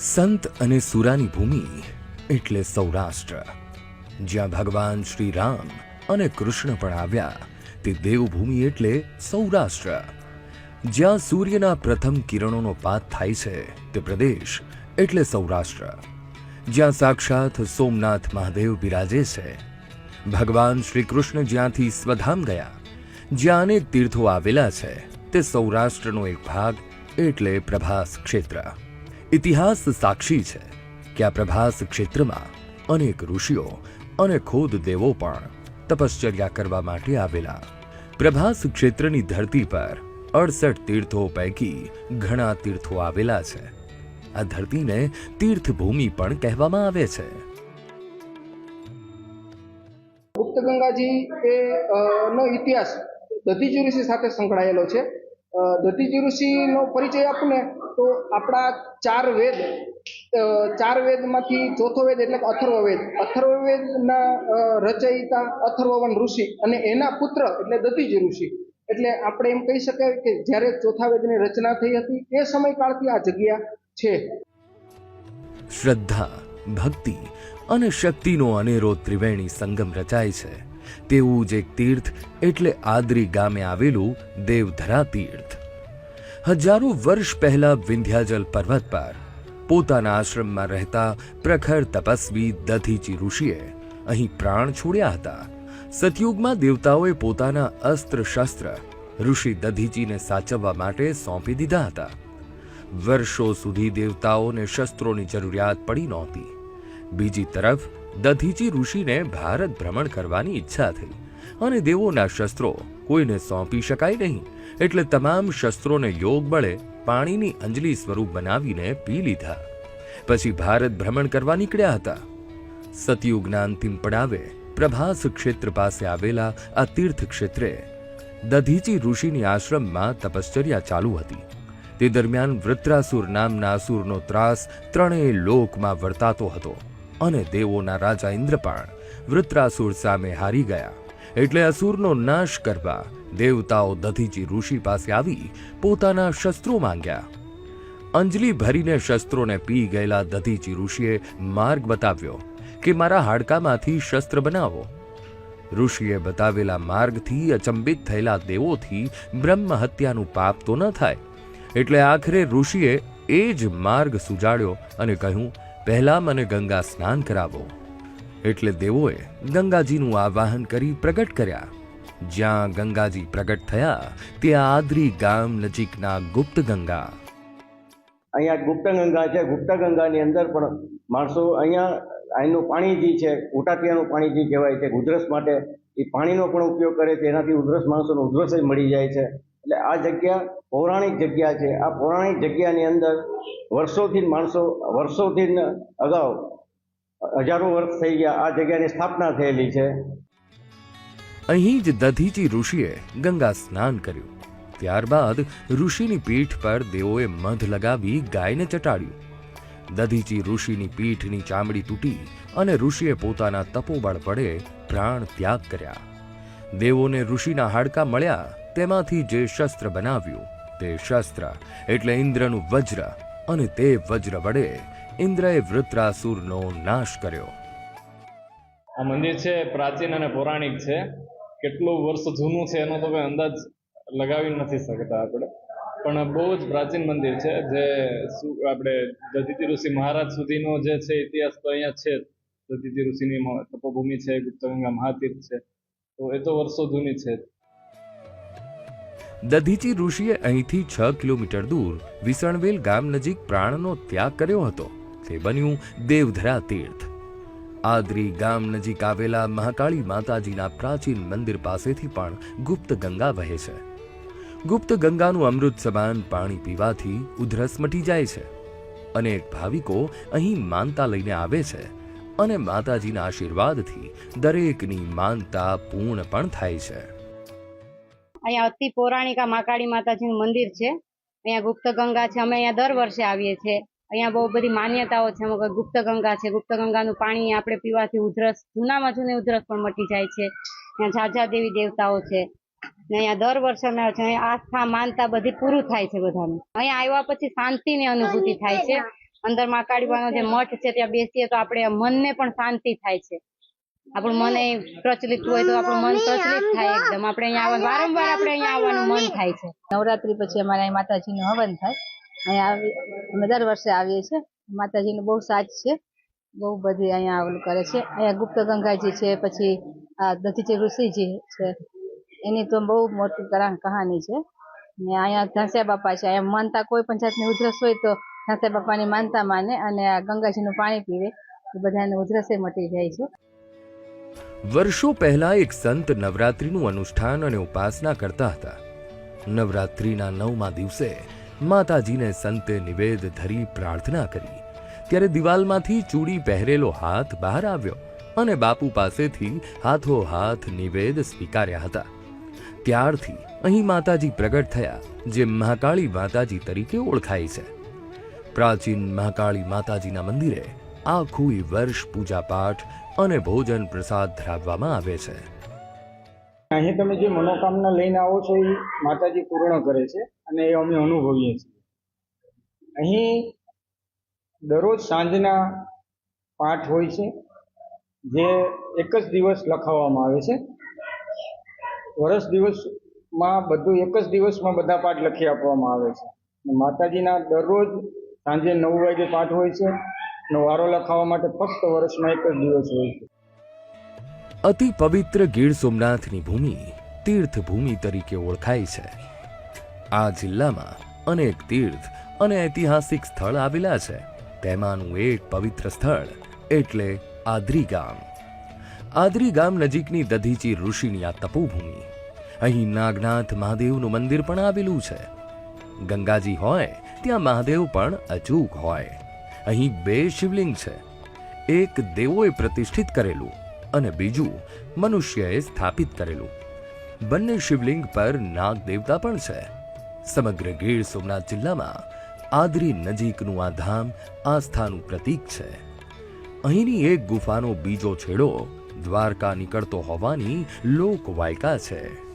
સંત અને સુરાની ભૂમિ એટલે સૌરાષ્ટ્ર. જ્યાં ભગવાન શ્રી રામ અને કૃષ્ણ પણ આવ્યા, તે દેવભૂમિ એટલે સૌરાષ્ટ્ર. જ્યાં સૂર્યના પ્રથમ કિરણોનો પાત થાય છે, તે પ્રદેશ એટલે સૌરાષ્ટ્ર. જ્યાં સાક્ષાત સોમનાથ મહાદેવ બિરાજે છે. ભગવાન શ્રી કૃષ્ણ જ્યાંથી સ્વધામ ગયા, જ્યાં અનેક તીર્થો આવેલા છે, તે સૌરાષ્ટ્રનો એક ભાગ એટલે પ્રભાસ ક્ષેત્ર. ઇતિહાસ સાક્ષી છે કે આ પ્રભાસ ક્ષેત્રમાં અનેક ઋષિઓ અને ખોદ દેવો પણ તપશ્ચર્યા કરવા માટે આવેલા. પ્રભાસ ક્ષેત્રની ધરતી પર અડસઠ તીર્થો પૈકી ઘણા તીર્થો આવેલા છે. આ ધરતીને તીર્થભૂમિ પણ કહેવામાં આવે છે. ગુપ્ત ગંગાજી એ નો ઇતિહાસ ઋષિ સાથે સંકળાયેલો છે. અ, દધીચી ઋષિનો પરિચય આપને તો આપણા ચાર વેદ ચાર વેદમાંથી ચોથો વેદ એટલે કે અથર્વવેદ. અથર્વવેદના રચયિતા અથર્વવન ઋષિ અને એના પુત્ર એટલે દધીચી ઋષિ એટલે આપણે એમ કહી શકાય કે જ્યારે ચોથા વેદની રચના થઈ હતી એ સમયકાળથી આ જગ્યા છે. શ્રદ્ધા ભક્તિ અને શક્તિનો અનેરો ત્રિવેણી સંગમ રચાય છે. તેવું જ એક તીર્થ એટલે આદરી ગામે આવેલું દેવધરા તીર્થ. હજારો વર્ષ પહેલા વિંધ્યાજલ પર્વત પર પોતાના આશ્રમમાં રહેતા પ્રખર તપસ્વી દધીચી ઋષિએ અહીં પ્રાણ છોડ્યા હતા. સતયુગમાં દેવતાઓએ પોતાના અસ્ત્ર શસ્ત્ર ઋષિ દધીચીને સાચવવા માટે સોંપી દીધા હતા. વર્ષો સુધી દેવતાઓને શસ્ત્રોની જરૂરિયાત પડી નહોતી. બીજી તરફ દધીચી ઋષિને ભારત ભ્રમણ કરવાની ઈચ્છા થઈ અને દેવોના શસ્ત્રો કોઈને સોંપી શકાય નહીં. એટલે તમામ શસ્ત્રોને યોગ બળે પાણીની અંજલિ સ્વરૂપ બનાવીને પી લીધા. પછી ભારત ભ્રમણ કરવા નીકળ્યા હતા. સતયુગના અંતિમ પડાવે પ્રભાસ ક્ષેત્ર પાસે આવેલા આ તીર્થ ક્ષેત્રે દધીચી ઋષિની આશ્રમમાં તપશ્ચર્યા ચાલુ હતી. તે દરમિયાન વૃત્રાસુર નામના અસુરનો ત્રાસ ત્રણેય લોકમાં વર્તાતો હતો. અને દેવોના રાજા ઇન્દ્ર વૃત્રાસુર સામે હારી ગયા. એટલે અસુરનો નાશ કરવા દેવતાઓ દધીજી ઋષિ પાસે આવી પોતાના શસ્ત્રો માંગ્યા. અંજલિ ભરીને શસ્ત્રોને પી ગયેલા દધીજી ઋષિએ માર્ગ બતાવ્યો કે મારા હાડકામાંથી શસ્ત્ર બનાવો. ઋષિએ બતાવેલા માર્ગથી અચંબિત થયેલા દેવોથી બ્રહ્મ હત્યાનું પાપ તો ન થાય. એટલે આખરે ઋષિએ એ જ માર્ગ સુજાડ્યો અને કહ્યું પહેલા મને ગંગા સ્નાન કરાવો. એટલે દેવોએ ગંગાજીનું આવાહન કરી પ્રગટ કર્યા. જ્યાં ગંગાજી પ્રગટ થયા ત્યાં આદરી ગામ નજીકના ગુપ્ત ગંગા. અહીંયા ગુપ્ત ગંગા છે, ગુપ્ત ગંગાની અંદર પણ માણસો અહીંયા અહીંનું પાણી જે છે, ઉટાટિયાનું પાણી જે કહેવાય છે, ઉધરસ માટે એ પાણીનો પણ ઉપયોગ કરે છે, એનાથી ઉધરસ માણસોને ઉધરસ મળી જાય છે. એટલે આ જગ્યા પૌરાણિક જગ્યા છે. આ પૌરાણિક જગ્યાની અંદર વર્ષોથી માણસો, વર્ષોથી અગાઉ હજારો વર્ષ થઈ ગયા આ જગ્યાની સ્થાપના થયેલી છે. અહીં જ દધીચી ઋષિએ ગંગા સ્નાન કર્યું. ત્યારબાદ ઋષિની પીઠ પર દેવોએ મધ લગાવી ગાયને ચટાડ્યું. દધીચી ઋષિની પીઠની ચામડી તૂટી અને ઋષિએ પોતાના તપોબળ વડે પ્રાણ ત્યાગ કર્યા. દેવોને ઋષિના હાડકા મળ્યા તેમાંથી જે શસ્ત્ર બનાવ્યું, તે શસ્ત્ર એટલે ઇન્દ્રનું વજ્ર અને તે વજ્ર વડે ઇન્દ્રએ વૃત્રાસુરનો નાશ કર્યો. આ મંદિર છે પ્રાચીન અને પૌરાણિક છે. કેટલું વર્ષ જૂનું છે એનો તો કોઈ અંદાજ લગાવી નથી શકતા આપણે. પણ બહુ જ પ્રાચીન મંદિર છે જે આપણે દધિતિ ઋષિ મહારાજ સુધીનો જે છે ઇતિહાસ તો અહીંયા છે જ. દધીચી ઋષિની તપોભૂમિ છે, ગુપ્તગંગા મહાતીર્થ છે. તો એ તો વર્ષો જૂની છે દધીચી ઋષિએ અહીંથી છ કિલોમીટર દૂર વિસણવેલ ગામ નજીક પ્રાણનો ત્યાગ કર્યો હતો. તે બન્યું દેવધરા તીર્થ. આદરી ગામ નજીક આવેલા મહાકાળી માતાજીના પ્રાચીન મંદિર પાસેથી પણ ગુપ્ત ગંગા વહે છે. ગુપ્ત ગંગાનું અમૃત સમાન પાણી પીવાથી ઉધરસ મટી જાય છે. અનેક ભાવિકો અહીં માનતા લઈને આવે છે અને માતાજીના આશીર્વાદથી દરેકની માનતા પૂર્ણ પણ થાય છે. અહીંયા અતિ પૌરાણિક મહાકાળી માતાજીનું મંદિર છે. અહીંયા ગુપ્ત ગંગા છે. અમે અહીંયા દર વર્ષે આવીએ છીએ. અહીંયા બહુ બધી માન્યતાઓ છે. અમુક ગુપ્ત ગંગા છે. ગુપ્ત ગંગાનું પાણી આપણે પીવાથી ઉધરસ જૂનામાં જૂની ઉધરસ પણ મટી જાય છે. અહીંયા ઝાઝા દેવી દેવતાઓ છે. ને અહીંયા દર વર્ષે અમે અહીંયા આસ્થા, માનતા બધી પૂરું થાય છે બધાનું. અહીંયા આવ્યા પછી શાંતિની અનુભૂતિ થાય છે. અંદર મહાકાળીમાનો જે મઠ છે, ત્યાં બેસીએ તો આપણે મનને પણ શાંતિ થાય છે. આપણું મન પ્રચલિત હોય તો આપણું મન પ્રચલિત થાય એકદમ. આપણે અહીંયા આવવાનું વારંવાર આપણે અહીંયા આવવાનું મન થાય છે. નવરાત્રી પછી અમારે અહીં માતાજીનું હવન થાય. અહીંયા આવી અમે દર વર્ષે આવીએ છીએ. માતાજીનું બહુ સાચ છે. બહુ બધી અહીંયા ઓલું કરે છે. અહીંયા ગુપ્ત ગંગાજી છે પછી આ દધીચી ઋષિજી છે. એની તો બહુ મોટી કહાની છે. ને અહીંયા ઝાંસિયા બાપા છે. અહીંયા માનતા કોઈ પણ જાતની ઉધરસ હોય તો ઝાંસિયા બાપાની માનતા માને અને આ ગંગાજીનું પાણી પીવે. એ બધાને ઉધરસે મટી જાય છે. વર્ષો પહેલા એક સંત નવરાત્રિનું અનુષ્ઠાન અને ઉપાસના કરતા હતા. નવરાત્રિના નવમા દિવસે માતાજીને સંતે નિવેદ ધરી પ્રાર્થના કરી. ત્યારે દિવાલમાંથી ચૂડી પહેરેલો હાથ બહાર આવ્યો અને બાપુ પાસેથી હાથો હાથ નિવેદ સ્વીકાર્યા હતા. ત્યારથી અહીં માતાજી પ્રગટ થયા, જે મહાકાળી માતાજી તરીકે ઓળખાય છે. પ્રાચીન મહાકાળી માતાજીના મંદિરે આખું વર્ષ પૂજા પાઠ અને ભોજન પ્રસાદ ધરાવવામાં આવે છે. અહીં તમે જે મનોકામના લઈને આવો છો એ માતાજી પૂર્ણ કરે છે અને એ અમે અનુભવીએ છીએ. અહીં દરરોજ સાંજના પાઠ હોય છે, જે એક જ દિવસ લખાવવામાં આવે છે. વર્ષ દિવસમાં બધું એક જ દિવસમાં બધા પાઠ લખી આપવામાં આવે છે. માતાજીના દરરોજ સાંજે નવ વાગે પાઠ હોય છે વારો લખાવવા માટે ફક્ત વર્ષમાં એક જ દિવસ હોય છે. અતિ પવિત્ર ગીર સોમનાથની ભૂમિ તીર્થભૂમિ તરીકે ઓળખાય છે. આ જિલ્લામાં અનેક તીર્થ અને ઐતિહાસિક સ્થળ આવેલા છે. તેમાંનું એક પવિત્ર સ્થળ એટલે આદરી ગામ. આદરી ગામ નજીકની દધીચી ઋષિની આ તપોભૂમિ. અહીં નાગનાથ મહાદેવનું મંદિર પણ આવેલું છે. ગંગાજી હોય ત્યાં મહાદેવ પણ અચૂક હોય. અહીં બે શિવલિંગ છે. એક દેવોએ પ્રતિષ્ઠિત કરેલું અને બીજું મનુષ્યએ સ્થાપિત કરેલું. બંને શિવલિંગ પર નાગ દેવતા પણ છે. સમગ્ર ગીર સોમનાથ જિલ્લામાં આદરી નજીકનું આ ધામ આસ્થાનું પ્રતીક છે. અહીંની એક ગુફાનો બીજો છેડો દ્વારકા નીકળતો હોવાની લોકવાયકા છે.